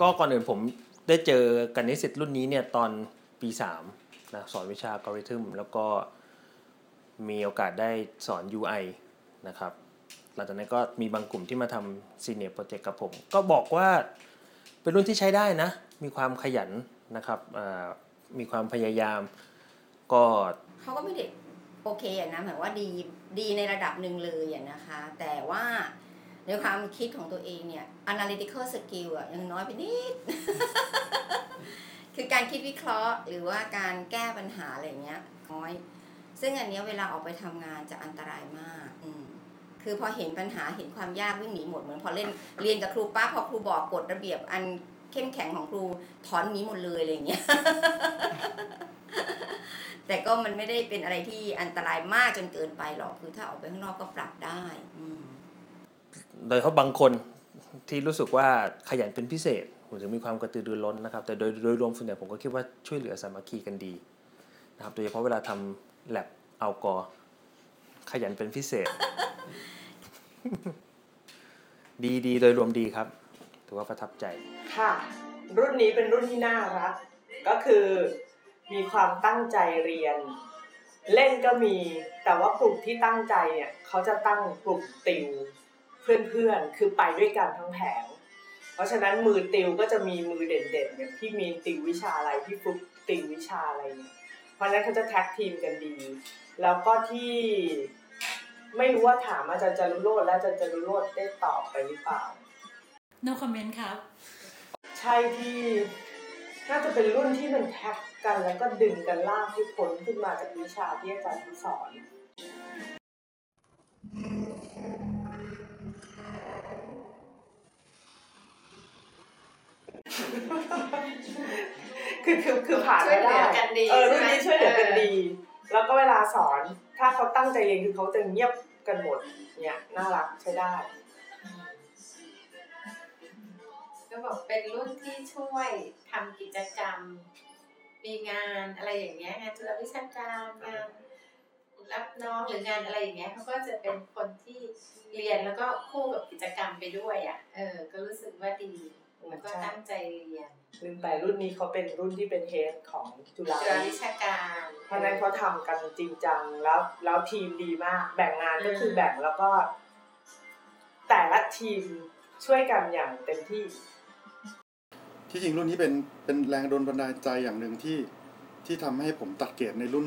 ก็ก่อนอื่นผมได้เจอกันนิสิตรุ่นนี้เนี่ยตอนปีสามนะสอนวิชาอัลกอริทึมแล้วก็มีโอกาสได้สอน UI นะครับหลังจากนั้นก็มีบางกลุ่มที่มาทำซีเนียร์โปรเจกต์กับผม ก็บอกว่าเป็นรุ่นที่ใช้ได้นะ มีความขยันนะครับอ่ามีความพยายามก็เขาก็ไม่ได้โอเคอะนะหมายว่าดีดีในระดับหนึ่งเลยอะนะคะ แต่ว่า ในความคิดของตัวเองเนี่ย analytical skill อะยังน้อยไปนิด คือการคิดวิเคราะห์ หรือว่าการแก้ปัญหาอะไรเงี้ยน้อย ซึ่งอันเนี้ยเวลาออกไปทำงานจะอันตรายมากอืคือพอเห็นปัญหาเห็นความยากวิ่งหนีหมดเหมือนพอเล่นเรียนกับครูป้าพอครูบอกกฎระเบียบอันเข้มแข็งของครูถอนหนีหมดเลยอะไรเงี้ย แต่ก็มันไม่ได้เป็นอะไรที่อันตรายมากจนเกินไปหรอก คือถ้าออกไปข้างนอกก็ปรับได้ อื โดยเฉพาะบางคนที่รู้สึกว่าขยันเป็นพิเศษผมจะมีความกระตือรือร้นนะครับ แต่โดยโดยรวมส่วนใหญ่ผมก็คิดว่าช่วยเหลือสามัคคีกันดีนะครับ โดยเฉพาะเวลาทำแลบเอากอขยันเป็นพิเศษ ดีดีโดยรวมดีครับ ถือว่าประทับใจ ค่ะ รุ่นนี้เป็นรุ่นที่น่ารัก ก็คือมีความตั้งใจเรียน เล่นก็มี แต่ว่ากลุ่มที่ตั้งใจเนี่ย เขาจะตั้งกลุ่มติว เพื่อนๆ คือไปด้วยกันทั้งแผง เพราะฉะนั้นมือติวก็จะมีมือเด่นๆอย่างพี่มีนติววิชาอะไรพี่ฟลุ๊กติววิชาอะไรเนี่ยเพราะฉะนั้นเขาจะแท็กทีมกันดี แล้วก็ที่ไม่รู้ว่าถามอาจารย์จารุโรธและอาจารย์จารุโรธได้ตอบไปหรือเปล่า no comment ครับ ใช่ที่น่าจะเป็นรุ่นที่มันแท็กกันแล้วก็ดึงกันลากให้พ้นขึ้นมาจากวิชาที่อาจารย์ที่สอน คือคือคือผ่านไม่ได้ช่วยเหลือกันดีเออรุ่นนี้ใช่ไหมช่วยเหลือกันเออดี แล้วก็เวลาสอนถ้าเขาตั้งใจเรียนคือเขาจะเงียบกันหมดเนี่ยน่ารักใช้ได้ก็บอกเป็นรุ่นที่ช่วยทำกิจกรรม มีงานอะไรอย่างเงี้ยงานจุฬาวิชาการงานรับน้องหรืองานอะไรอย่างเงี้ยเขาก็จะเป็นคนที่เรียนแล้วก็คู่กับกิจกรรมไปด้วยอะเออ ก็รู้สึกว่าดี แล้วก็ตั้งใจเรียนลืมไปรุ่นนี้เขาเป็นรุ่นที่เป็นเฮดของจุฬาจุฬาวิชาการ เพราะฉะนั้นเขาทำกันจริงจังแล้วแล้วทีมดีมาก แบ่งงานก็คือแบ่งแล้วก็ แต่ละทีมช่วยกันอย่างเต็มที่ ที่จริงรุ่นนี้เป็นเป็นแรงโดนบันดาลใจอย่างหนึ่งที่ที่ทำให้ผมตัดเกรดในรุ่น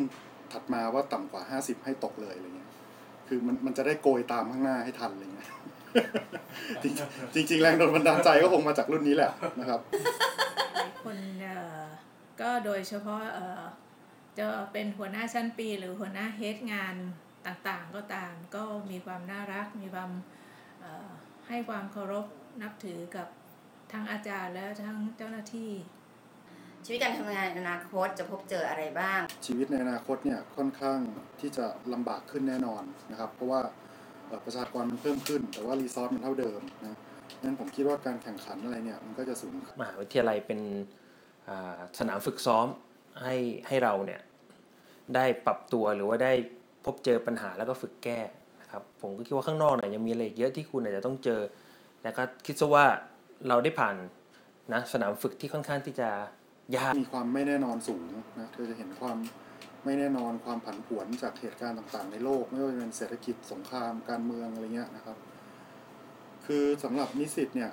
ถัดมาว่าต่ำกว่า50ให้ตกเลยอะไรเงี้ย คือมันมันจะได้โกยตามข้างหน้าให้ทันอะไรเงี้ย จริงจริงๆแรงโดนบันดาลใจก็คงมาจากรุ่นนี้แหละนะครับคนเอ่อก็โดยเฉพาะเอ่อจะเป็นหัวหน้าชั้นปี หรือหัวหน้าเฮดงานต่างๆ ก็ตามก็มีความน่ารักมีความเอ่อให้ความเคารพนับถือกับทั้งอาจารย์และทั้งเจ้าหน้าที่ ชีวิตการทำงานในอนาคตจะพบเจออะไรบ้าง ชีวิตในอนาคตเนี่ยค่อนข้างที่จะลำบากขึ้นแน่นอนนะครับ เพราะว่าเอ่อ ประชากรมันเพิ่มขึ้น แต่ว่ารีซอสมันเท่าเดิมนะงั้นผมคิดว่าการแข่งขันอะไรเนี่ยมันก็จะสูงขึ้นมหาวิทยาลัยเป็นอ่าสนามฝึกซ้อมให้ให้เราเนี่ยได้ปรับตัวหรือว่าได้พบเจอปัญหาแล้วก็ฝึกแก้นะครับผมก็คิดว่าข้างนอกเนี่ยยังมีอะไรอีกเยอะที่คุณอาจจะต้องเจอแล้วก็คิดซะว่าเราได้ผ่านนะสนามฝึกที่ค่อนข้างที่จะยากมีความไม่แน่นอนสูงนะเธอจะเห็นความ ไม่แน่นอนความผันผวนจากเหตุการณ์ต่างๆ ในโลก ไม่ว่าจะเป็นเศรษฐกิจสงครามการเมืองอะไรเงี้ยนะครับ คือสำหรับนิสิตเนี่ย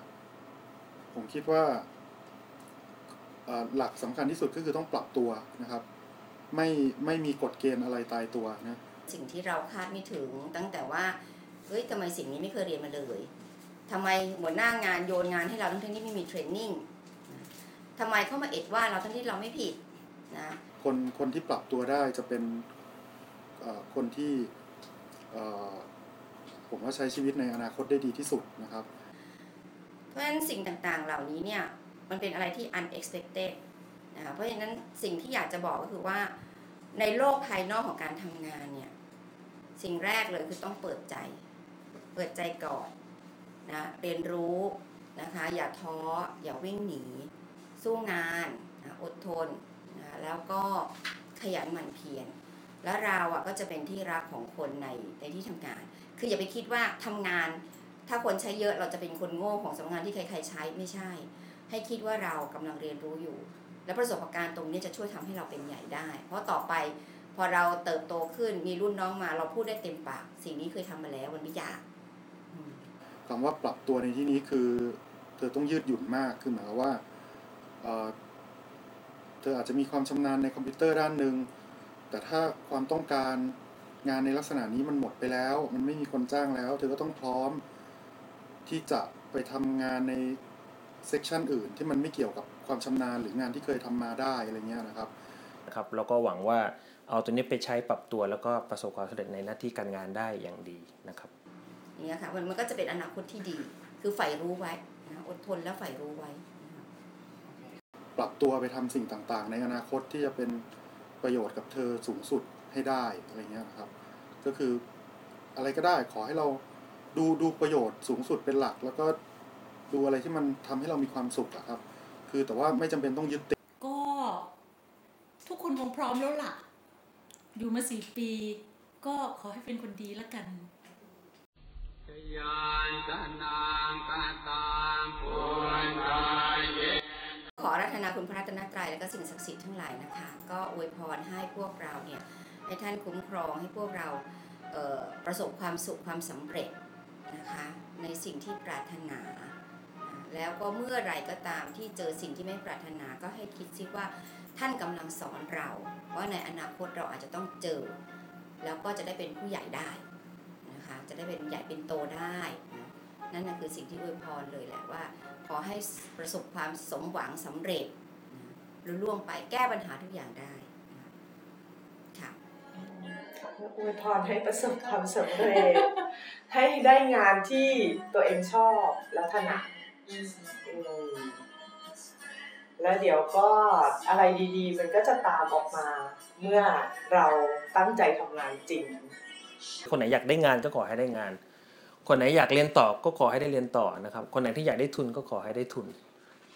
ผมคิดว่าหลักสำคัญที่สุดก็คือต้องปรับตัวนะครับ ไม่ไม่มีกฎเกณฑ์อะไรตายตัวนะสิ่งที่เราคาดไม่ถึงตั้งแต่ว่าเฮ้ยทำไมสิ่งนี้ไม่เคยเรียนมาเลยทำไมหัวหน้างานโยนงานให้เราทั้งที่ไม่มีเทรนนิ่งทำไมเข้ามาเอ็ดว่าเราทั้งที่เราไม่ผิด นะคนคนที่ปรับตัวได้จะเป็นเอ่อคนที่เอ่อผมว่าใช้ชีวิตในอนาคตได้ดีที่สุดนะครับ เพราะฉะนั้นสิ่งต่างๆเหล่านี้เนี่ยมันเป็นอะไรที่ unexpected นะคะเพราะฉะนั้นสิ่งที่อยากจะบอกก็คือว่าในโลกภายนอกของการทำงานเนี่ยสิ่งแรกเลยคือต้องเปิดใจ เปิดใจก่อนนะเรียนรู้นะคะอย่าท้ออย่าวิ่งหนี สู้งานนะอดทนนะ แล้วก็ขยันหมั่นเพียรแล้วเราอะก็จะเป็นที่รักของคนในในที่ทำงาน คืออย่าไปคิดว่าทำงาน ถ้าคนใช้เยอะเราจะเป็นคนโง่ของสำนักงานที่ใครๆใช้ไม่ใช่ ให้คิดว่าเรากำลังเรียนรู้อยู่ และประสบการณ์ตรงนี้จะช่วยทำให้เราเป็นใหญ่ได้ เพราะต่อไปพอเราเติบโตขึ้นมีรุ่นน้องมา เราพูดได้เต็มปาก สิ่งนี้เคยทำมาแล้วมันไม่ยากคำว่าปรับตัวในที่นี้คือ เธอต้องยืดหยุ่นมากคือหมายว่าเอ่อ ธออาจจะมีความชำนาญในคอมพิวเตอร์ด้านหนึ่ง แต่ถ้าความต้องการงานในลักษณะนี้มันหมดไปแล้ว มันไม่มีคนจ้างแล้ว เธอก็ต้องพร้อมที่จะไปทำงานในเซกชันอื่นที่มันไม่เกี่ยวกับความชำนาญหรืองานที่เคยทำมาได้อะไรเงี้ยนะครับนะครับแล้วก็หวังว่าเอาตัวนี้ไปใช้ปรับตัวแล้วก็ประสบความสำเร็จในหน้าที่การงานได้อย่างดีนะครับอย่างเนี่ยค่ะมันมันก็จะเป็นอนาคตที่ดี คือใฝ่รู้ไว้นะอดทนและใฝ่รู้ไว้นะคะ ปรับตัวไปทำสิ่งต่างๆ ในอนาคตที่จะเป็นประโยชน์กับเธอสูงสุดให้ได้อะไรเงี้ยนะครับ ก็คืออะไรก็ได้ขอให้เราดูดูประโยชน์สูงสุดเป็นหลัก แล้วก็ดูอะไรที่มันทำให้เรามีความสุขอะครับ คือแต่ว่าไม่จำเป็นต้องยึดติดก็ ทุกคนคงพร้อมแล้วล่ะ อยู่มาสี่ปี ก็ขอให้เป็นคนดีแล้วกันยานตนางตาตางปุญญาเย ออรัธนาคุณพระรัตนตรัยและก็สิ่งศักดิ์สิทธิ์ทั้งหลายนะคะ ก็อวยพรให้พวกเราเนี่ยให้ท่านคุ้มครองให้พวกเราเประสบความสุขความสำเร็จนะคะในสิ่งที่ปรารถนา แล้วก็เมื่อไรก็ตามที่เจอสิ่งที่ไม่ปรารถนาก็ให้คิดซิว่าท่านกำลังสอนเราว่าในอนาคตเราอาจจะต้องเจอ แล้วก็จะได้เป็นผู้ใหญ่ได้นะคะจะได้เป็นใหญ่เป็นโตได้ นะนั่นนะคือสิ่งที่อวยพรเลยแหละว่า ขอให้ประสบความสมหวังสำเร็จนะหรือล่วงไปแก้ปัญหาทุกอย่างได้นะค่ะอวยพรให้ประสบความสำเร็จ ให้ได้งานที่ตัวเองชอบและถนัดอืมแล้วเดี๋ยวก็อะไรดีๆ มันก็จะตามออกมาเมื่อเราตั้งใจทำงานจริง คนไหนอยากได้งานก็ขอให้ได้งาน คนไหนอยากเรียนต่อก็ขอให้ได้เรียนต่อนะครับ คนไหนที่อยากได้ทุนก็ขอให้ได้ทุน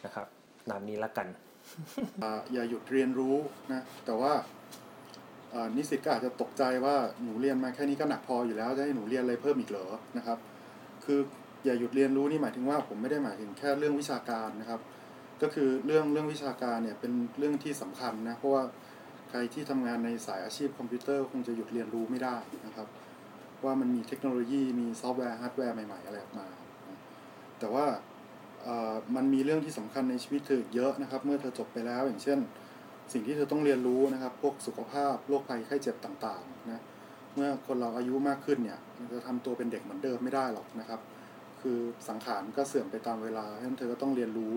นะครับนามนี้ละกันอย่าหยุดเรียนรู้นะแต่ว่าอ่านิสิตก็อาจจะตกใจว่าหนูเรียนมาแค่นี้ก็หนักพออยู่แล้วจะให้หนูเรียนอะไรเพิ่มอีกเหรอนะครับ คืออย่าหยุดเรียนรู้นี่หมายถึงว่าผมไม่ได้หมายถึงแค่เรื่องวิชาการนะครับ ก็คือเรื่องเรื่องวิชาการเนี่ยเป็นเรื่องที่สำคัญนะเพราะว่าใครที่ทำงานในสายอาชีพคอมพิวเตอร์คงจะหยุดเรียนรู้ไม่ได้นะครับ ว่ามันมีเทคโนโลยีมีซอฟต์แวร์ฮาร์ดแวร์ใหม่ ๆ อะไรออกมา แต่ว่ามันมีเรื่องที่สำคัญในชีวิตเธอเยอะนะครับ เมื่อเธอจบไปแล้ว อย่างเช่น สิ่งที่เธอต้องเรียนรู้นะครับ พวกสุขภาพโรคภัยไข้เจ็บต่างๆนะเมื่อคนเราอายุมากขึ้นเนี่ยจะทำตัวเป็นเด็กเหมือนเดิมไม่ได้หรอกนะครับ คือสังขารก็เสื่อมไปตามเวลาเพราะฉะนั้นเธอก็ต้องเรียนรู้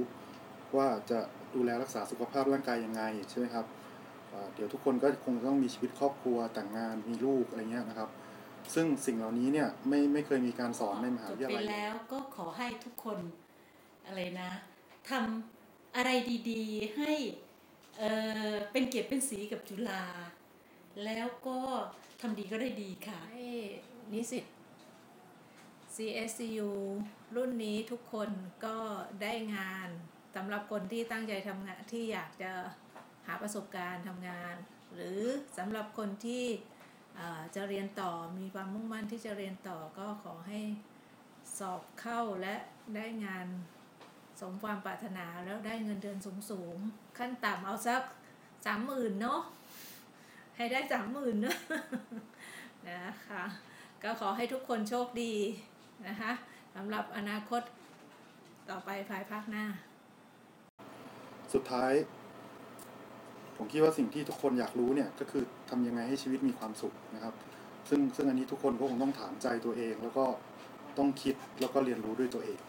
ว่าจะดูแลรักษาสุขภาพร่างกายยังไงใช่ไหมครับเอ่อเดี๋ยวทุกคนก็คงต้องมีชีวิตครอบครัวแต่งงานมีลูกอะไรเงี้ยนะครับ ซึ่งสิ่งเหล่านี้เนี่ยไม่ไม่เคยมีการสอนในมหาจวิบทยาไปลัยแล้วก็ขอให้ทุกคนอะไรนะทำอะไรดีๆ ให้เออเป็นเกียรติเป็นสีกับจุฬาแล้วก็ทำดีก็ได้ดีค่ะให้นิสิต CSCU รุ่นนี้ทุกคนก็ได้งานสำหรับคนที่ตั้งใจทำงานที่อยากจะหาประสบการณ์ทำงาน หรือสำหรับคนที่เอ่อ จะเรียนต่อมีความมุ่งมั่นที่จะเรียนต่อก็ขอให้สอบเข้าและได้งานสมความปรารถนาแล้วได้เงินเดือนสูงๆขั้นต่ำเอาสักสามหมื่นเนาะให้ได้สามหมื่นนะนะคะก็ขอให้ทุกคนโชคดีนะคะสำหรับอนาคตต่อไปภายภาคหน้า สุดท้าย ผมคิดว่าสิ่งที่ทุกคนอยากรู้เนี่ยก็คือทำยังไงให้ชีวิตมีความสุขนะครับ ซึ่งซึ่งอันนี้ทุกคนก็คงต้องถามใจตัวเอง แล้วก็ต้องคิดแล้วก็เรียนรู้ด้วยตัวเอง